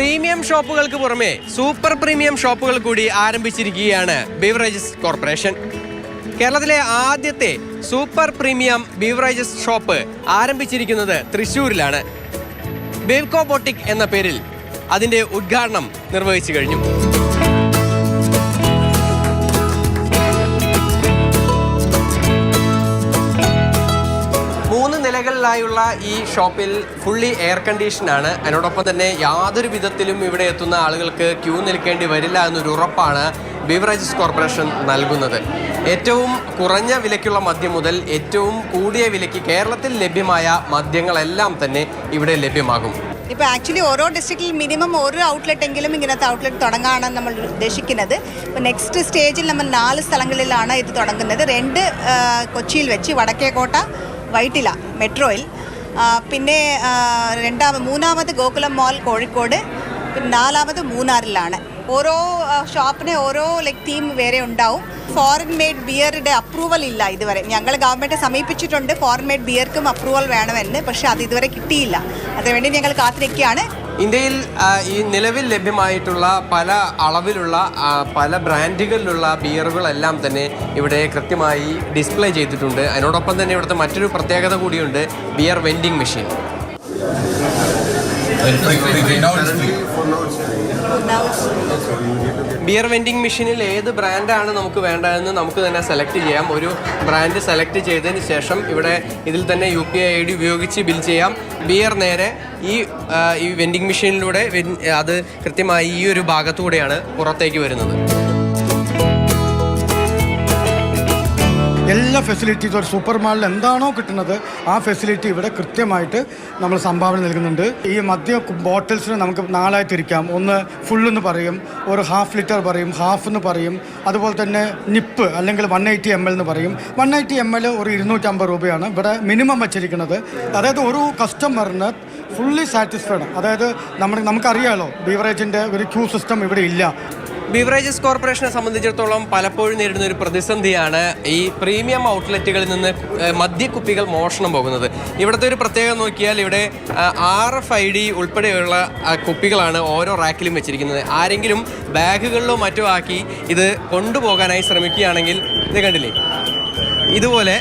ഷോപ്പുകൾക്ക് പുറമെ super premium ഷോപ്പുകൾ കൂടി ആരംഭിച്ചിരിക്കുകയാണ് ബീവറേജസ് കോർപ്പറേഷൻ. കേരളത്തിലെ ആദ്യത്തെ സൂപ്പർ പ്രീമിയം ബീവറേജസ് ഷോപ്പ് ആരംഭിച്ചിരിക്കുന്നത് തൃശ്ശൂരിലാണ്. ബേവ്കോ ബോട്ടിക് എന്ന പേരിൽ അതിന്റെ ഉദ്ഘാടനം നിർവഹിച്ചു കഴിഞ്ഞു. മൂന്ന് നിലകളിലായുള്ള ഈ ഷോപ്പിൽ ഫുള്ളി എയർ കണ്ടീഷനാണ് അതിനോടൊപ്പം തന്നെ യാതൊരു വിധത്തിലും ഇവിടെ എത്തുന്ന ആളുകൾക്ക് ക്യൂ നിൽക്കേണ്ടി വരില്ല എന്നൊരു ഉറപ്പാണ് ബീവറേജസ് കോർപ്പറേഷൻ നൽകുന്നത്. ഏറ്റവും കുറഞ്ഞ വിലയ്ക്കുള്ള മദ്യം മുതൽ ഏറ്റവും കൂടിയ വിലയ്ക്ക് കേരളത്തിൽ ലഭ്യമായ മദ്യങ്ങളെല്ലാം തന്നെ ഇവിടെ ലഭ്യമാകും. ഇപ്പോൾ ആക്ച്വലി ഓരോ ഡിസ്ട്രിക്റ്റിൽ മിനിമം ഒരു ഔട്ട്ലെറ്റ് എങ്കിലും ഇങ്ങനത്തെ ഔട്ട്ലെറ്റ് തുടങ്ങാനാണ് നമ്മൾ ഉദ്ദേശിക്കുന്നത്. ഇപ്പോൾ നെക്സ്റ്റ് സ്റ്റേജിൽ നമ്മൾ നാല് സ്ഥലങ്ങളിലാണ് ഇത് തുടങ്ങുന്നത്. രണ്ട് കൊച്ചിയിൽ വെച്ച് വടക്കേക്കോട്ട വൈറ്റില മെട്രോയിൽ. പിന്നെ രണ്ടാമ മൂന്നാമത് ഗോകുലം മോൾ കോഴിക്കോട് പിന്നെ നാലാമത് മൂന്നാറിലാണ്. ഓരോ ഷോപ്പിന് ഓരോ ലൈക്ക് തീം വേറെ ഉണ്ടാവും. ഫോറിൻ മെയ്ഡ് ബിയറുടെ അപ്രൂവൽ ഇല്ല ഇതുവരെ. ഞങ്ങൾ ഗവൺമെന്റ് സമീപിച്ചിട്ടുണ്ട് ഫോറിൻ മെയ്ഡ് ബിയർക്കും അപ്രൂവൽ വേണമെന്ന് പക്ഷേ അത് ഇതുവരെ കിട്ടിയില്ല. അതിനുവേണ്ടി ഞങ്ങൾ കാത്തിരിക്കുകയാണ്. ഇന്ത്യയിൽ ഈ നിലവിൽ ലഭ്യമായിട്ടുള്ള പല അളവിലുള്ള പല ബ്രാൻഡുകളിലുള്ള ബിയറുകളെല്ലാം തന്നെ ഇവിടെ കൃത്യമായി ഡിസ്പ്ലേ ചെയ്തിട്ടുണ്ട്. അതിനോടൊപ്പം തന്നെ ഇവിടുത്തെ മറ്റൊരു പ്രത്യേകത കൂടിയുണ്ട് beer vending machine. Beer vending മെഷീനിൽ ഏത് ബ്രാൻഡാണ് നമുക്ക് വേണ്ടതെന്ന് നമുക്ക് തന്നെ സെലക്ട് ചെയ്യാം. ഒരു ബ്രാൻഡ് സെലക്ട് ചെയ്തതിന് ശേഷം ഇവിടെ ഇതിൽ തന്നെ യു പി ഐ ഡി ഉപയോഗിച്ച് ബിൽ ചെയ്യാം. ബിയർ നേരെ ഈ ഈ വെൻഡിങ് മെഷീനിലൂടെ അത് കൃത്യമായി ഈ ഒരു ഭാഗത്തൂടെയാണ് പുറത്തേക്ക് വരുന്നത്. എല്ലാ ഫെസിലിറ്റീസും ഒരു സൂപ്പർ മാളിൽ എന്താണോ കിട്ടുന്നത് ആ ഫെസിലിറ്റി ഇവിടെ കൃത്യമായിട്ട് നമ്മൾ സംഭാവന നൽകുന്നുണ്ട്. ഈ മദ്യ ബോട്ടിൽസിന് നമുക്ക് നാലായി തിരിക്കാം. ഒന്ന് ഫുൾ എന്ന് പറയും ഒരു ഹാഫ് ലിറ്റർ പറയും ഹാഫ് എന്ന് പറയും അതുപോലെ തന്നെ നിപ്പ് അല്ലെങ്കിൽ വൺ എയ്റ്റി എം എൽ എന്ന് പറയും. വൺ എയ്റ്റി എം എൽ ഒരു ഇരുന്നൂറ്റമ്പത് രൂപയാണ് ഇവിടെ മിനിമം വച്ചിരിക്കുന്നത്. അതായത് ഒരു കസ്റ്റമറിന് ഫുള്ളി സാറ്റിസ്ഫൈഡ് അതായത് നമ്മൾ നമുക്കറിയാലോ ബീവറേജിന്റെ ഒരു ക്യൂ സിസ്റ്റം ഇവിടെ ഇല്ല. ബീവറേജസ് കോർപ്പറേഷനെ സംബന്ധിച്ചിടത്തോളം പലപ്പോഴും നേരിടുന്ന ഒരു പ്രതിസന്ധിയാണ് ഈ പ്രീമിയം ഔട്ട്ലെറ്റുകളിൽ നിന്ന് മദ്യക്കുപ്പികൾ മോഷണം പോകുന്നത്. ഇവിടുത്തെ ഒരു പ്രത്യേകത നോക്കിയാൽ ഇവിടെ ആർ എഫ് ഐ ഡി ഉൾപ്പെടെയുള്ള കുപ്പികളാണ് ഓരോ റാക്കിലും വെച്ചിരിക്കുന്നത്. ആരെങ്കിലും ബാഗുകളിലോ മറ്റോ ആക്കി ഇത് കൊണ്ടുപോകാനായി ശ്രമിക്കുകയാണെങ്കിൽ ഇത് കണ്ടില്ലേ? ഇതുപോലെ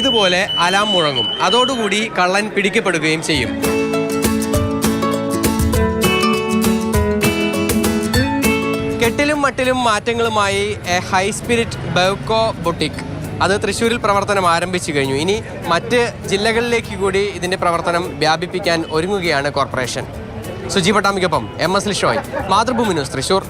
ഇതുപോലെ അലാം മുഴങ്ങും. അതോടുകൂടി കള്ളൻ പിടിക്കപ്പെടുകയും ചെയ്യും. കെട്ടിലും മട്ടിലും മാറ്റങ്ങളുമായി a high spirit Bevco boutique. അത് തൃശ്ശൂരിൽ പ്രവർത്തനം ആരംഭിച്ചു കഴിഞ്ഞു. ഇനി മറ്റ് ജില്ലകളിലേക്ക് കൂടി ഇതിന്റെ പ്രവർത്തനം വ്യാപിപ്പിക്കാൻ ഒരുങ്ങുകയാണ് corporation. Suji പട്ടാമിക്കൊപ്പം M S Lishoy. Mathrubhumi news Thrissur.